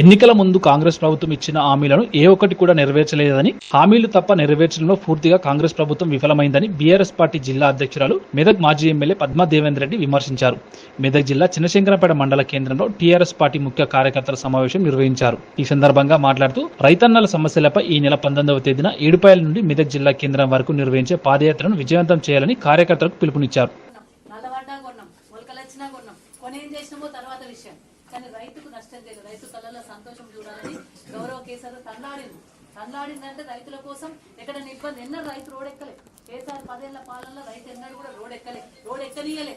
ఎన్నికల ముందు కాంగ్రెస్ ప్రభుత్వం ఇచ్చిన హామీలను ఏ ఒక్కటి కూడా నెరవేర్చలేదని హామీలు తప్ప నెరవేర్చడంలో పూర్తిగా కాంగ్రెస్ ప్రభుత్వం విఫలమైందని బీఆర్ఎస్ పార్టీ జిల్లా అధ్యక్షురాలు మెదక్ మాజీ ఎమ్మెల్యే పద్మా దేవేందర్ రెడ్డి విమర్శించారు. మెదక్ జిల్లా చిన్నశంకరపేట మండల కేంద్రంలో టీఆర్ఎస్ పార్టీ ముఖ్య కార్యకర్తల సమావేశం నిర్వహించారు. ఈ సందర్భంగా మాట్లాడుతూ రైతన్నల సమస్యలపై ఈ నెల పంతొమ్మిదవ తేదీన ఏడుపాయల నుండి మెదక్ జిల్లా కేంద్రం వరకు నిర్వహించే పాదయాత్రను విజయవంతం చేయాలని కార్యకర్తలకు పిలుపునిచ్చారు నల్లబడ్డా కొన్నాం మొలకలు వచ్చినా కొన్నాం కొని ఏం చేసినామో తర్వాత విషయం కానీ రైతుకు నష్టం లేదు రైతు కళ్ళలో సంతోషం చూడాలని గౌరవ కేసీఆర్ తండాడింది తండాడిందంటే రైతుల కోసం ఎక్కడ ఇబ్బంది ఎన్నడూ రైతు రోడ్ ఎక్కలే కేసీఆర్ పదేళ్ళ పాలనలో రైతు ఎన్నడూ కూడా రోడ్ ఎక్కలే రోడ్ ఎక్కనీయలే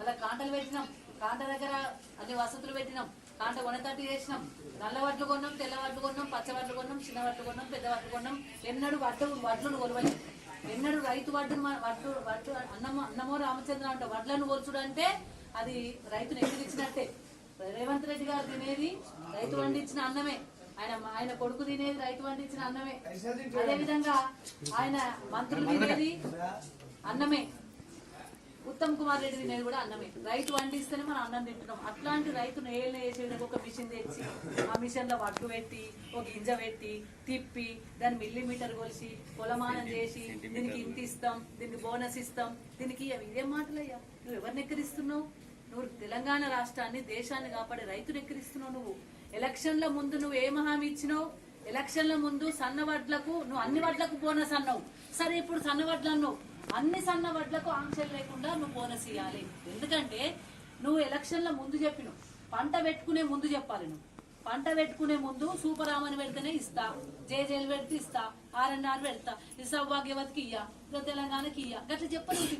అలా కాంటలు పెట్టినాం. కాంట దగ్గర అన్ని వసతులు పెట్టినాం. కాంట కొనతట్టు చేసినాం. నల్ల వడ్లు కొన్నాం తెల్ల వడ్లు కొన్నాం పచ్చ వడ్లు కొన్నాం చిన్న వడ్లు కొన్నాం పెద్ద వడ్లు కొన్నాం. ఎన్నడూ వడ్లు వడ్లను కొలవలేదు ఎన్నడూ రైతు వడ్డును వడ్డు వడ్లు వడ్లు అన్నమో అన్నమో రామచంద్ర అంటే వడ్లను కోల్చుడు అంటే అది రైతును ఎదిరించినట్టే రేవంత్ రెడ్డి గారు తినేది రైతు వండించిన అన్నమే. ఆయన ఆయన కొడుకు తినేది రైతు వండించిన అన్నమే. అదే విధంగా ఆయన మంత్రులు తినేది అన్నమే. ఉత్తమ్ కుమార్ రెడ్డి తినేది కూడా అన్నమే. రైతు వండిస్తేనే మనం అన్నం తింటున్నాం. అట్లాంటి రైతును ఏళ్ళు వేసేయడానికి ఒక మిషన్ తెచ్చి ఆ మిషన్లో వడ్లు పెట్టి ఒక గింజ పెట్టి తిప్పి దాన్ని మిల్లీమీటర్ కొలిసి కొలమానం చేసి దీనికి ఇంత ఇస్తాం దీనికి బోనస్ ఇస్తాం దీనికి ఇయ్యం. ఇదేం మాటలయ్యా? నువ్వు ఎవరిని ఎక్కిరిస్తున్నావు? నువ్వు తెలంగాణ రాష్ట్రాన్ని దేశాన్ని కాపాడే రైతును ఎక్కిరిస్తున్నావు నువ్వు. ఎలక్షన్ల ముందు నువ్వు ఏం హామీ ఇచ్చినావు? ఎలక్షన్ల ముందు సన్న వడ్లకు నువ్వు అన్ని వడ్లకు బోనస్ అన్నావు. సరే ఇప్పుడు సన్న వడ్లు అన్నావు. అన్ని సన్న వడ్లకు ఆంక్షలు లేకుండా నువ్వు బోనస్ ఇవ్వాలి ఎందుకంటే నువ్వు ఎలక్షన్ల ముందు చెప్పినావు. పంట పెట్టుకునే ముందు చెప్పాలి నువ్వు. పంట పెట్టుకునే ముందు సూపర్ ఆమని పెడితేనే ఇస్తా. జేజేలు పెడితే ఇస్తా. ఆర్ఎన్ఆర్ పెడతా. ఈ సౌభాగ్యవతికి ఇయ్య. తెలంగాణకి ఇయ్య. గట్లా చెప్పలేదు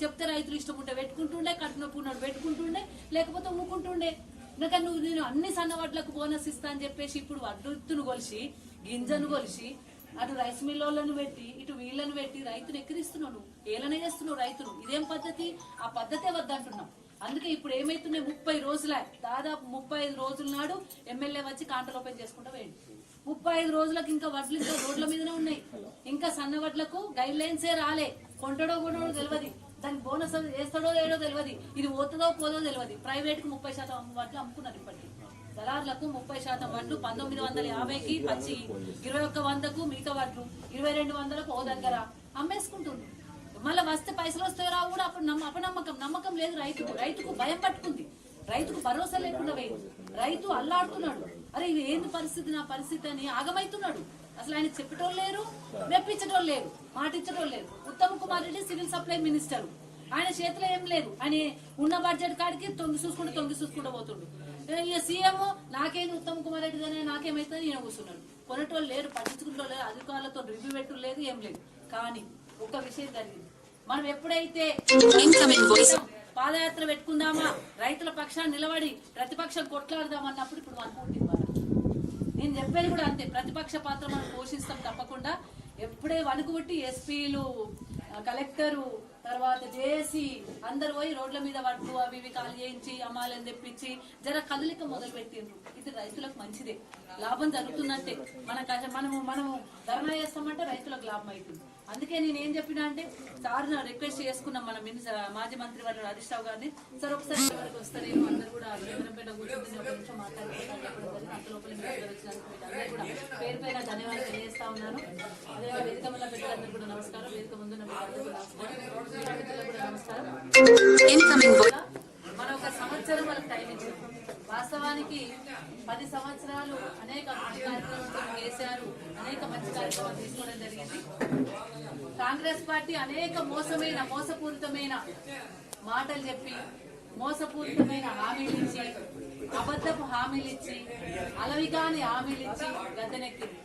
చెప్తే రైతులు ఇష్టం ఉంటే పెట్టుకుంటుండే కట్టినప్పుడు ఉన్నాడు పెట్టుకుంటుండే లేకపోతే ఊకుంటుండే. ఇంకా నువ్వు నేను అన్ని సన్న వడ్లకు బోనస్ ఇస్తా అని చెప్పేసి ఇప్పుడు వడ్డును కొలిసి గింజను కొలిసి అటు రైస్ మిల్లోళ్ళను పెట్టి ఇటు వీళ్ళను పెట్టి రైతును ఎక్కిరిస్తున్నావు నువ్వు. ఏలనే చేస్తున్నావు రైతును ఇదేం పద్ధతి? ఆ పద్ధతే వద్దంటున్నాం. అందుకే ఇప్పుడు ఏమైతున్నాయి? ముప్పై రోజుల దాదాపు ముప్పై ఐదు రోజుల నాడు ఎమ్మెల్యే వచ్చి కాంటలు ఓపెన్ చేసుకుంటా వేయండి ముప్పై ఐదు రోజులకు ఇంకా వడ్లు ఇంకా రోడ్ల మీదనే ఉన్నాయి. ఇంకా సన్న వడ్లకు గైడ్ లైన్సే రాలే. కొంటడో కొనడో తెలియదు దానికి బోనస్ వేస్తాడో లేడో తెలియదు ఇది పోతుందో పోదో తెలియదు ప్రైవేట్కు ముప్పై శాతం వడ్లు అమ్ముకున్నారు ఇప్పటికి. దళారులకు ముప్పై శాతం వడ్లు పంతొమ్మిది వందల యాభైకి పచ్చి ఇరవై ఒక్క వందకు మిగతా వడ్లు ఇరవై రెండు వందలకు ఓ దగ్గర అమ్మేసుకుంటుంది మళ్ళీ వస్తే పైసలు వస్తాయో రావు కూడా అప్పుడు నమ్మ అపనమ్మకం నమ్మకం లేదు రైతుకు. రైతుకు భయం పట్టుకుంది. రైతుకు భరోసా లేకుండా పోయింది. రైతు అల్లాడుతున్నాడు. అరే ఇది ఏంది పరిస్థితి? నా పరిస్థితి అని ఆగమైతున్నాడు. అసలు ఆయన చెప్పేటోళ్ళు లేరు మెప్పించటోళ్ళు లేరు మాటిచ్చటోళ్ళు లేరు. Uttam Kumar Reddy civil supply minister. ఆయన చేతిలో ఏం లేదు. ఆయన ఉన్న బడ్జెట్ కాడికి తొంగి చూసుకుంటూ తొంగి చూసుకుంటూ పోతుండు. ఇక సీఎం నాకేంది ఉత్తమ్ కుమార్ రెడ్డి దాని నాకేమైతుంది ఈయన కూర్చున్నాడు. కొనేటోళ్ళు లేరు పట్టించుకుంటూ లేరు అధికారులతో రివ్యూ పెట్టు లేదు ఏం లేదు. కానీ ఒక విషయం జరిగింది. మనం ఎప్పుడైతే పాదయాత్ర పెట్టుకుందామా రైతుల పక్షాన్ని నిలబడి ప్రతిపక్షం కొట్లాడదామన్నప్పుడు ఇప్పుడు వాళ్ళు నేను చెప్పేది కూడా అంతే. ప్రతిపక్ష పాత్ర మనం పోషిస్తాం తప్పకుండా. ఎప్పుడే వణుకుబట్టి ఎస్పీలు కలెక్టరు తర్వాత జేఏసీ అందరు పోయి రోడ్ల మీద పట్టు అవి ఇవి కాలు చేయించి అమ్మాలని తెప్పించి జర కదలిక మొదలు పెట్టిండ్రు ఇది రైతులకు మంచిదే. లాభం జరుగుతున్నట్టే మన మనము మనము ధర్నా చేస్తామంటే రైతులకు లాభం అవుతుంది. అందుకే నేను ఏం చెప్పినా అంటే సార్ రిక్వెస్ట్ చేసుకున్నాం మన మినిస్టర్ మాజీ మంత్రి వారు హరీష్ రావు గారిని సార్ ఒకసారి ఇక్కడికి వస్తే నేను అందరూ కూడా కేంద్రంపేట కూర్చొని ఒక నిమిషం మాట్లాడుకుంటాను అంత లోపల వచ్చినందుకు కూడా పేరు పైన ధన్యవాదాలు తెలియజేస్తా ఉన్నాను. అదే వేదిక మీద పెద్దలందరూ కూడా నమస్కారం. వేదిక ముందు నమస్కారం. మనం ఒక సంవత్సరం వాళ్ళకి టైం ఇచ్చాం. వాస్తవానికి పది సంవత్సరాలు అనేక కార్యక్రమాలు కేసీఆర్ అనేక మంచి కార్యక్రమాలు తీసుకోవడం జరిగింది. కాంగ్రెస్ పార్టీ అనేక మోసమైన మోసపూరితమైన మాటలు చెప్పి మోసపూరితమైన హామీలు ఇచ్చి అబద్ధపు హామీలు ఇచ్చి అలవిగాని హామీలు ఇచ్చి గద్దెనెక్కింది.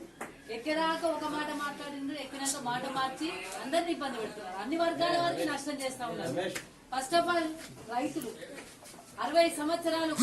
ఎక్కిరాక ఒక మాట మాట్లాడిండ్రు ఎక్కినాక మాట మార్చి అందరిని ఇబ్బంది పెడుతున్నారు. అన్ని వర్గాల వారికి నష్టం చేస్తా ఉన్నారు. ఫస్ట్ ఆఫ్ ఆల్ రైతులు అరవై సంవత్సరాలు